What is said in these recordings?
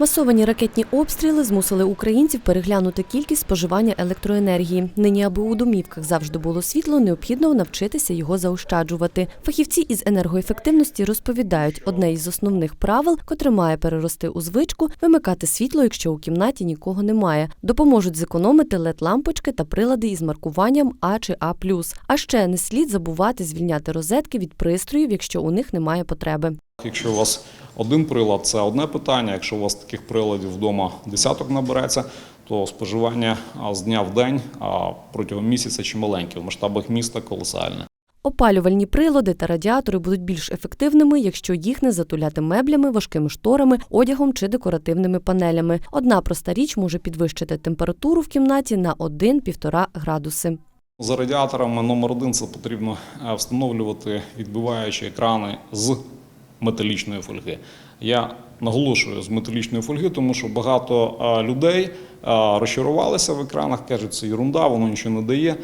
Масовані ракетні обстріли змусили українців переглянути кількість споживання електроенергії. Нині, аби у домівках завжди було світло, необхідно навчитися його заощаджувати. Фахівці із енергоефективності розповідають, одне із основних правил, котре має перерости у звичку, вимикати світло, якщо у кімнаті нікого немає. Допоможуть зекономити led лампочки та прилади із маркуванням А чи А+. А ще не слід забувати звільняти розетки від пристроїв, якщо у них немає потреби. Якщо у вас один прилад, це одне питання. Якщо у вас таких приладів вдома десяток набереться, то споживання з дня в день а, протягом місяця чималеньке, в масштабах міста колосальне. Опалювальні прилади та радіатори будуть більш ефективними, якщо їх не затуляти меблями, важкими шторами, одягом чи декоративними панелями. Одна проста річ може підвищити температуру в кімнаті на 1-1,5 градуси. За радіаторами номер один це потрібно е, встановлювати відбиваючі екрани з металічної фольги. Я наголошую з металічної фольги, тому що багато людей розчарувалися в екранах, кажуть, це ерунда, воно нічого не дає,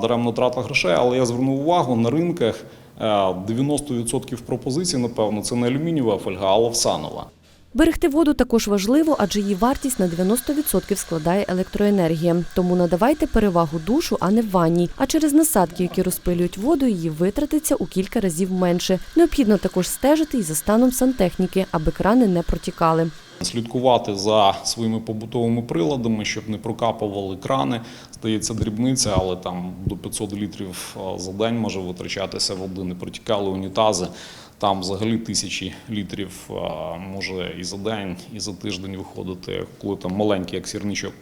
даремно трата грошей. Але я звернув увагу на ринках е, 90% пропозицій, напевно, це не алюмінієва фольга, а лавсанова. Берегти воду також важливо, адже її вартість на 90% складає електроенергія. Тому надавайте перевагу душу, а не ванні. А через насадки, які розпилюють воду, її витратиться у кілька разів менше. Необхідно також стежити і за станом сантехніки, аби крани не протікали. Слідкувати за своїми побутовими приладами, щоб не прокапували крани. Здається, дрібниця, але там до 500 літрів за день може витрачатися води, не протікали унітази. Там взагалі тисячі літрів може і за день, і за тиждень виходити, коли там маленький як сірничок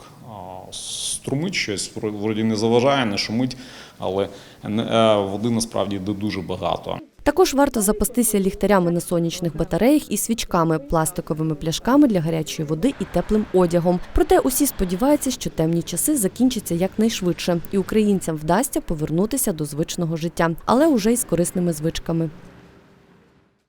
струмить щось, вроді не заважає, не шумить, але е, води насправді йде дуже багато. Також варто запастися ліхтарями на сонячних батареях і свічками, пластиковими пляшками для гарячої води і теплим одягом. Проте усі сподіваються, що темні часи закінчаться якнайшвидше, і українцям вдасться повернутися до звичного життя, але уже із корисними звичками.